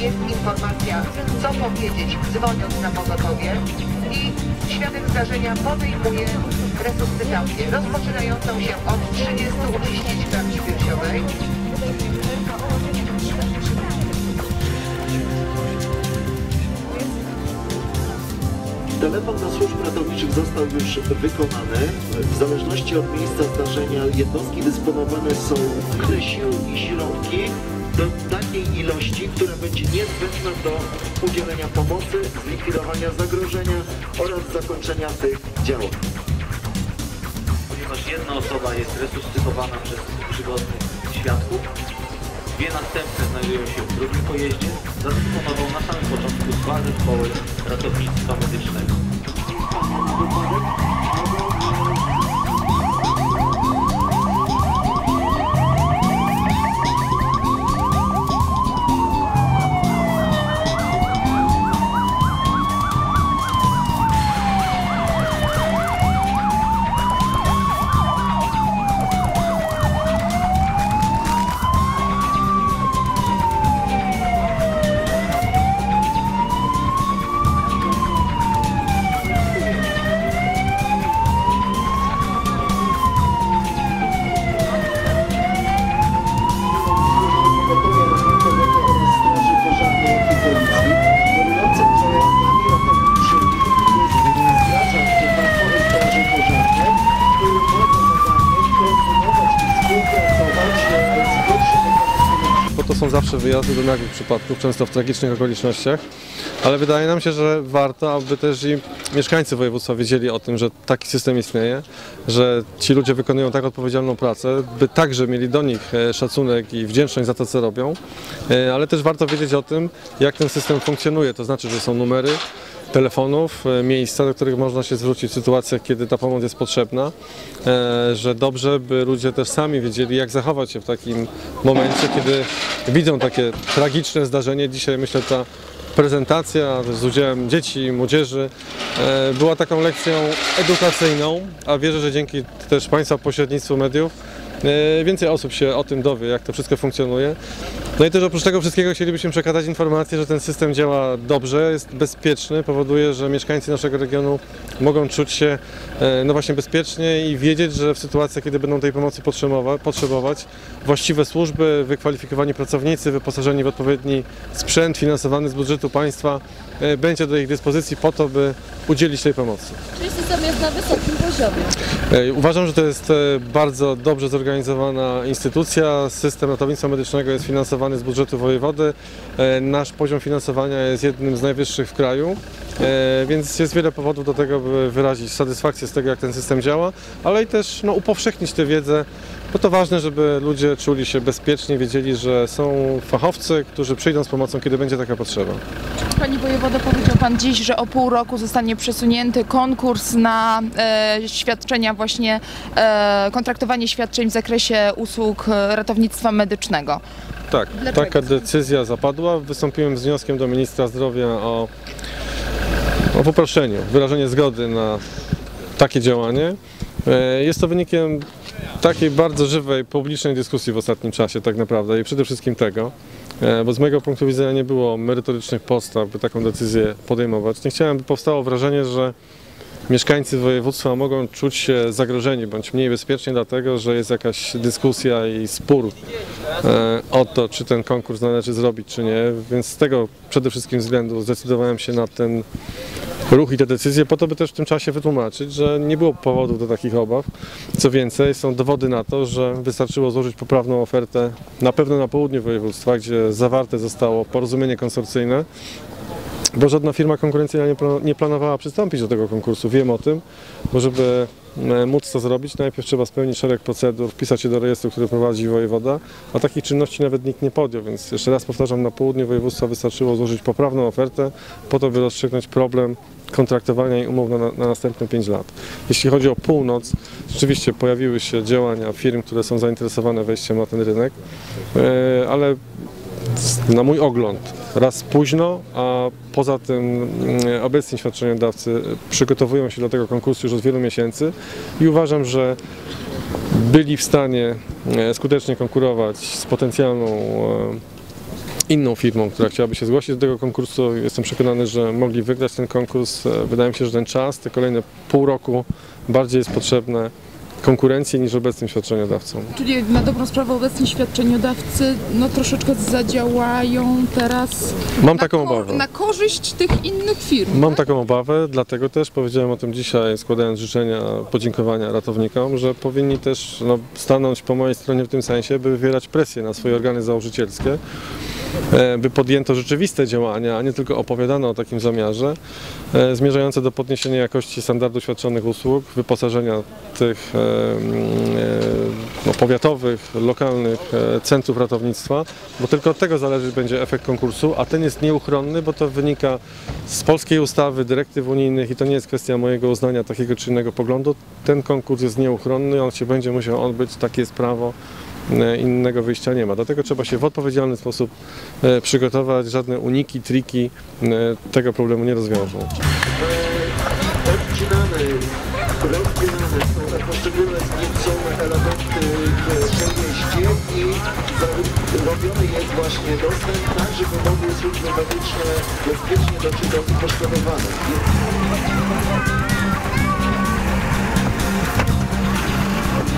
jest informacja, co powiedzieć, dzwoniąc na pogotowie i świadek zdarzenia podejmuje resuscytację rozpoczynającą się od 30 uciśnięć klatki piersiowej. Telefon do służb ratowniczych został już wykonany. W zależności od miejsca zdarzenia jednostki dysponowane są tyle sił i środki do takiej ilości, która będzie niezbędna do udzielenia pomocy, zlikwidowania zagrożenia oraz zakończenia tych działań. ponieważ jedna osoba jest resuscytowana przez przygodnych świadków. Dwie następne znajdują się w drugim pojeździe. Zadysponował na samym początku dwa zespoły ratownictwa medycznego. Są zawsze wyjazdy do nagłych przypadków, często w tragicznych okolicznościach, ale wydaje nam się, że warto, aby też i mieszkańcy województwa wiedzieli o tym, że taki system istnieje, że ci ludzie wykonują tak odpowiedzialną pracę, by także mieli do nich e, szacunek i wdzięczność za to, co robią, E, ale też warto wiedzieć o tym, jak ten system funkcjonuje, to znaczy, że są numery, telefonów, e, miejsca, do których można się zwrócić w sytuacjach, kiedy ta pomoc jest potrzebna, e, że dobrze, by ludzie też sami wiedzieli, jak zachować się w takim momencie, kiedy widzą takie tragiczne zdarzenie. Dzisiaj myślę, ta prezentacja z udziałem dzieci i młodzieży e, była taką lekcją edukacyjną, a wierzę, że dzięki też Państwa pośrednictwu mediów więcej osób się o tym dowie, jak to wszystko funkcjonuje. No i też oprócz tego wszystkiego chcielibyśmy przekazać informację, że ten system działa dobrze, jest bezpieczny, powoduje, że mieszkańcy naszego regionu mogą czuć się e, no właśnie bezpiecznie i wiedzieć, że w sytuacjach, kiedy będą tej pomocy potrzebowa- potrzebować, właściwe służby, wykwalifikowani pracownicy, wyposażeni w odpowiedni sprzęt finansowany z budżetu państwa e, będzie do ich dyspozycji po to, by udzielić tej pomocy. Czyli system jest na wysokim poziomie. E, Uważam, że to jest bardzo dobrze zorganizowana instytucja. System ratownictwa medycznego jest finansowany z budżetu wojewody. E, Nasz poziom finansowania jest jednym z najwyższych w kraju, e, więc jest wiele powodów do tego, by wyrazić satysfakcję z tego, jak ten system działa, ale i też no, upowszechnić tę wiedzę, bo to ważne, żeby ludzie czuli się bezpiecznie, wiedzieli, że są fachowcy, którzy przyjdą z pomocą, kiedy będzie taka potrzeba. Pani wojewodo, powiedział Pan dziś, że o pół roku zostanie przesunięty konkurs na e, świadczenia właśnie, e, kontraktowanie świadczeń w zakresie usług e, ratownictwa medycznego. Tak, Dlaczego? taka decyzja zapadła. Wystąpiłem z wnioskiem do ministra zdrowia o, o poproszeniu, wyrażenie zgody na takie działanie. E, Jest to wynikiem takiej bardzo żywej, publicznej dyskusji w ostatnim czasie tak naprawdę i przede wszystkim tego, e, bo z mojego punktu widzenia nie było merytorycznych podstaw, by taką decyzję podejmować. Nie chciałem, by powstało wrażenie, że mieszkańcy województwa mogą czuć się zagrożeni bądź mniej bezpiecznie, dlatego że jest jakaś dyskusja i spór e, o to, czy ten konkurs należy zrobić, czy nie. Więc z tego przede wszystkim względu zdecydowałem się na ten ruch i te decyzje, po to, by też w tym czasie wytłumaczyć, że nie było powodów do takich obaw. Co więcej, są dowody na to, że wystarczyło złożyć poprawną ofertę na pewno na południu województwa, gdzie zawarte zostało porozumienie konsorcyjne bo żadna firma konkurencyjna nie, pla- nie planowała przystąpić do tego konkursu. Wiem o tym, bo żeby e, móc to zrobić, najpierw trzeba spełnić szereg procedur, wpisać się do rejestru, który prowadzi wojewoda, a takich czynności nawet nikt nie podjął, więc jeszcze raz powtarzam, na południu województwa wystarczyło złożyć poprawną ofertę po to, by rozstrzygnąć problem kontraktowania i umów na, na następne 5 lat. Jeśli chodzi o północ, rzeczywiście pojawiły się działania firm, które są zainteresowane wejściem na ten rynek, e, ale na mój ogląd raz późno, a poza tym mm, obecni świadczeniodawcy przygotowują się do tego konkursu już od wielu miesięcy i uważam, że byli w stanie e, skutecznie konkurować z potencjalną e, inną firmą, która chciałaby się zgłosić do tego konkursu. Jestem przekonany, że mogli wygrać ten konkurs. E, Wydaje mi się, że ten czas, te kolejne pół roku bardziej jest potrzebne konkurencji niż obecnym świadczeniodawcom. Czyli na dobrą sprawę obecni świadczeniodawcy no troszeczkę zadziałają teraz Mam na, taką obawę. na korzyść tych innych firm. Mam taką obawę, dlatego też powiedziałem o tym dzisiaj, składając życzenia, podziękowania ratownikom, że powinni też no, stanąć po mojej stronie w tym sensie, by wywierać presję na swoje organy założycielskie, by podjęto rzeczywiste działania, a nie tylko opowiadano o takim zamiarze, e, zmierzające do podniesienia jakości standardu świadczonych usług, wyposażenia tych e, mm, e, no, powiatowych, lokalnych e, centrów ratownictwa, bo tylko od tego zależy będzie efekt konkursu, a ten jest nieuchronny, bo to wynika z polskiej ustawy, dyrektyw unijnych i to nie jest kwestia mojego uznania takiego czy innego poglądu. Ten konkurs jest nieuchronny, on się będzie musiał odbyć, takie jest prawo, e, innego wyjścia nie ma. Dlatego trzeba się w odpowiedzialny sposób e, przygotować, żadne uniki, triki e, tego problemu nie rozwiążą. odcinane, rozbierane poszczególne znieczone elementy w pojeździe i robiony jest właśnie dostęp tak, żeby mogły służby medyczne bezpiecznie dotrzeć do osób poszkodowanych.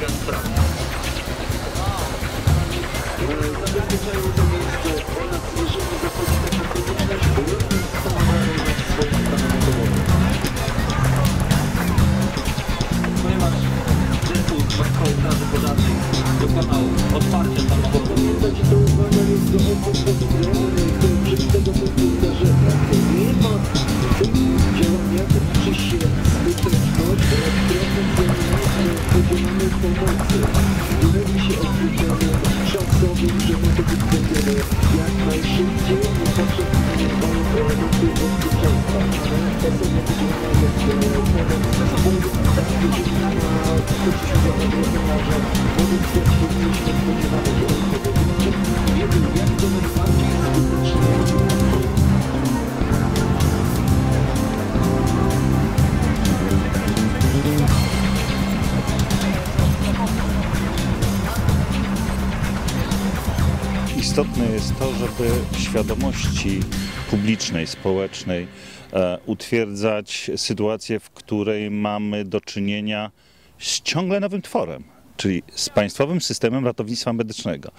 Thank you. Istotne jest to, żeby świadomości publicznej, społecznej utwierdzać sytuację, w której mamy do czynienia z ciągle nowym tworem. Czyli z państwowym systemem ratownictwa medycznego.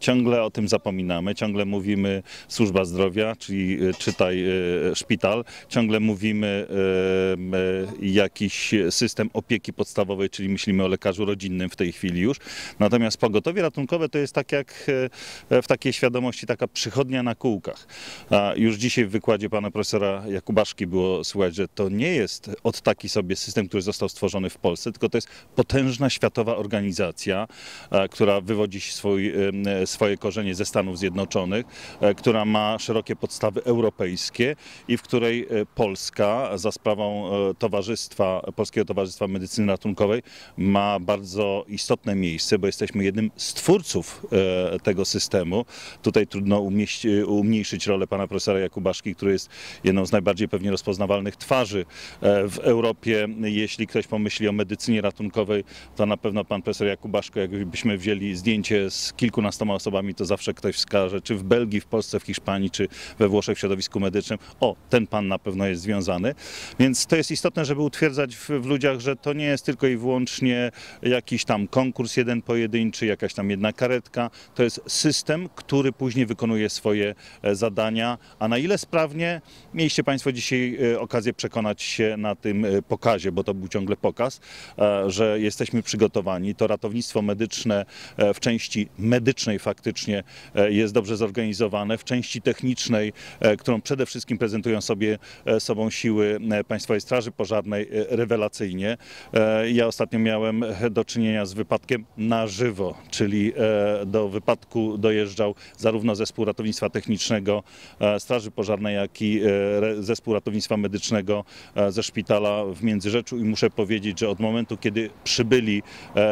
Ciągle o tym zapominamy, ciągle mówimy służba zdrowia, czyli e, czytaj e, szpital, ciągle mówimy e, jakiś system opieki podstawowej, czyli myślimy o lekarzu rodzinnym w tej chwili już. Natomiast pogotowie ratunkowe to jest tak jak w takiej świadomości taka przychodnia na kółkach. Już dzisiaj w wykładzie pana profesora Jakubaszki było słychać, że to nie jest od taki sobie system, który został stworzony w Polsce, tylko to jest potężna światowa organizacja, e, która wywodzi swój, e, swoje korzenie ze Stanów Zjednoczonych, e, która ma szerokie podstawy europejskie i w której Polska za sprawą Towarzystwa, Polskiego Towarzystwa Medycyny Ratunkowej ma bardzo istotne miejsce, bo jesteśmy jednym z twórców tego systemu. Tutaj trudno umieść, umniejszyć rolę pana profesora Jakubaszki, który jest jedną z najbardziej pewnie rozpoznawalnych twarzy w Europie. Jeśli ktoś pomyśli o medycynie ratunkowej, to na pewno pan profesor Jakubaszko, jakbyśmy wzięli zdjęcie z kilkunastoma osobami, to zawsze ktoś wskaże, czy w Belgii, w Polsce, w Hiszpanii, czy we Włoszech w środowisku medycznym. O, ten pan na pewno jest związany. Więc to jest istotne, żeby utwierdzać w, w ludziach, że to nie jest tylko i wyłącznie jakiś tam konkurs jeden pojedynczy, jakaś tam jedna karetka. To jest system, który później wykonuje swoje e, zadania. A na ile sprawnie, mieliście Państwo dzisiaj e, okazję przekonać się na tym e, pokazie, bo to był ciągle pokaz, że jesteśmy przygotowani. Zdysponowani. To ratownictwo medyczne e, w części medycznej faktycznie e, jest dobrze zorganizowane, w części technicznej, e, którą przede wszystkim prezentują sobie sobą siły Państwowej Straży Pożarnej rewelacyjnie. Ja ostatnio miałem do czynienia z wypadkiem na żywo, czyli do wypadku dojeżdżał zarówno zespół ratownictwa technicznego Straży Pożarnej, jak i zespół ratownictwa medycznego ze szpitala w Międzyrzeczu i muszę powiedzieć, że od momentu, kiedy przybyli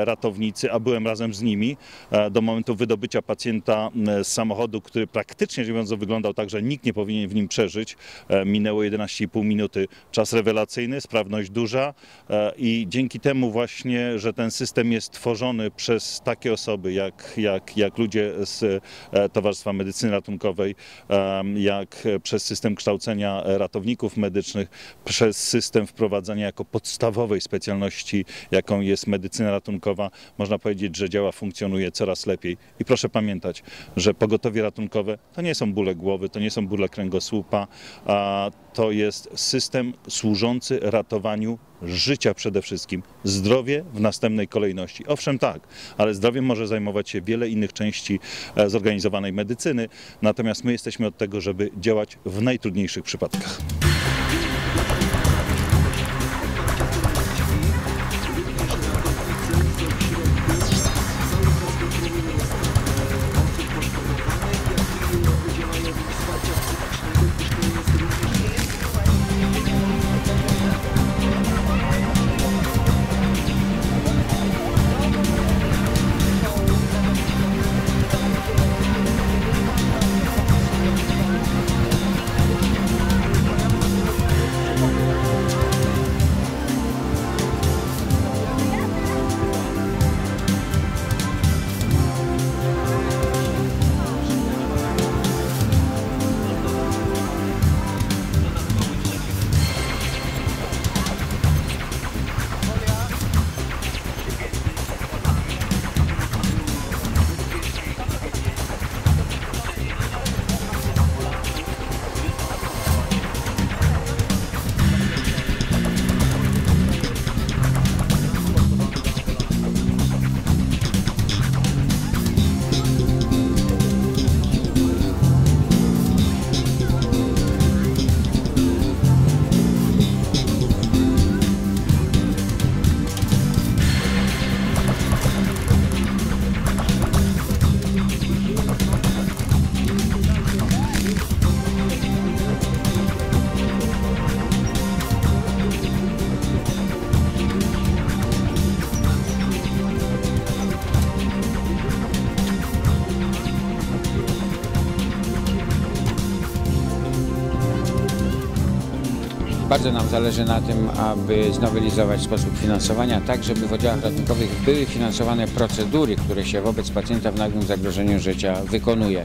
ratownicy, a byłem razem z nimi, e, do momentu wydobycia pacjenta z samochodu, który praktycznie biorąc wyglądał tak, że nikt nie powinien w nim przeżyć, e, minęło 11,5 minuty. Czas rewelacyjny, sprawność duża e, i dzięki temu właśnie, że ten system jest tworzony przez takie osoby jak, jak, jak ludzie z Towarzystwa Medycyny Ratunkowej, jak przez system kształcenia ratowników medycznych, przez system wprowadzania jako podstawowej specjalności, jaką jest medycyna ratunkowa, można powiedzieć, że działa, funkcjonuje coraz lepiej. I proszę pamiętać, że pogotowie ratunkowe to nie są bóle głowy, to nie są bóle kręgosłupa, a to jest system służący ratowaniu życia przede wszystkim. Zdrowie w następnej kolejności. Owszem tak, ale zdrowiem może zajmować się wiele innych części e, zorganizowanej medycyny, natomiast my jesteśmy od tego, żeby działać w najtrudniejszych przypadkach. Bardzo nam zależy na tym, aby znowelizować sposób finansowania, tak żeby w oddziałach ratunkowych były finansowane procedury, które się wobec pacjenta w nagłym zagrożeniu życia wykonuje.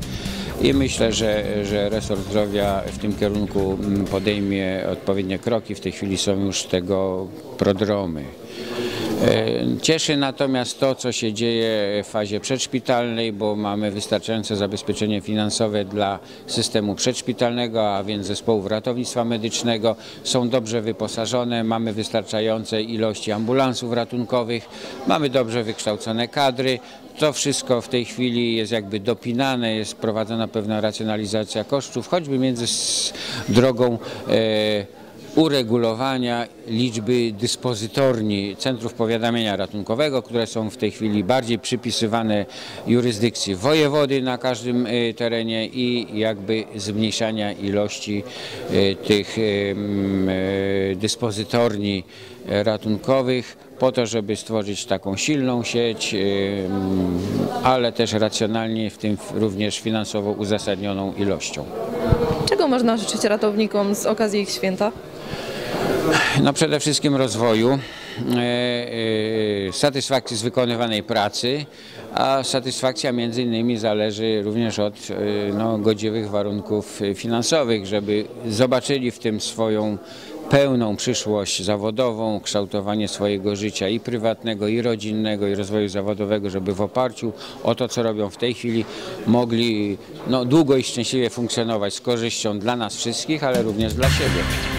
I myślę, że, że resort zdrowia w tym kierunku mm, podejmie odpowiednie kroki. W tej chwili są już tego prodromy. E, Cieszy natomiast to, co się dzieje w fazie przedszpitalnej, bo mamy wystarczające zabezpieczenie finansowe dla systemu przedszpitalnego, a więc zespołów ratownictwa medycznego. Są dobrze wyposażone, mamy wystarczające ilości ambulansów ratunkowych, mamy dobrze wykształcone kadry. To wszystko w tej chwili jest jakby dopinane, jest prowadzona pewna racjonalizacja kosztów, choćby między drogą e, uregulowania liczby dyspozytorni centrów powiadamiania ratunkowego, które są w tej chwili bardziej przypisywane jurysdykcji wojewody na każdym y, terenie i jakby zmniejszania ilości y, tych y, mm, dyspozytorni ratunkowych po to, żeby stworzyć taką silną sieć, mm, ale też racjonalnie, w tym również finansowo uzasadnioną ilością. Czego można życzyć ratownikom z okazji ich święta? No przede wszystkim rozwoju, e, e, satysfakcji z wykonywanej pracy, a satysfakcja między innymi zależy również od e, no, godziwych warunków finansowych, żeby zobaczyli w tym swoją pełną przyszłość zawodową, kształtowanie swojego życia i prywatnego, i rodzinnego, i rozwoju zawodowego, żeby w oparciu o to, co robią w tej chwili, mogli no, długo i szczęśliwie funkcjonować z korzyścią dla nas wszystkich, ale również dla siebie.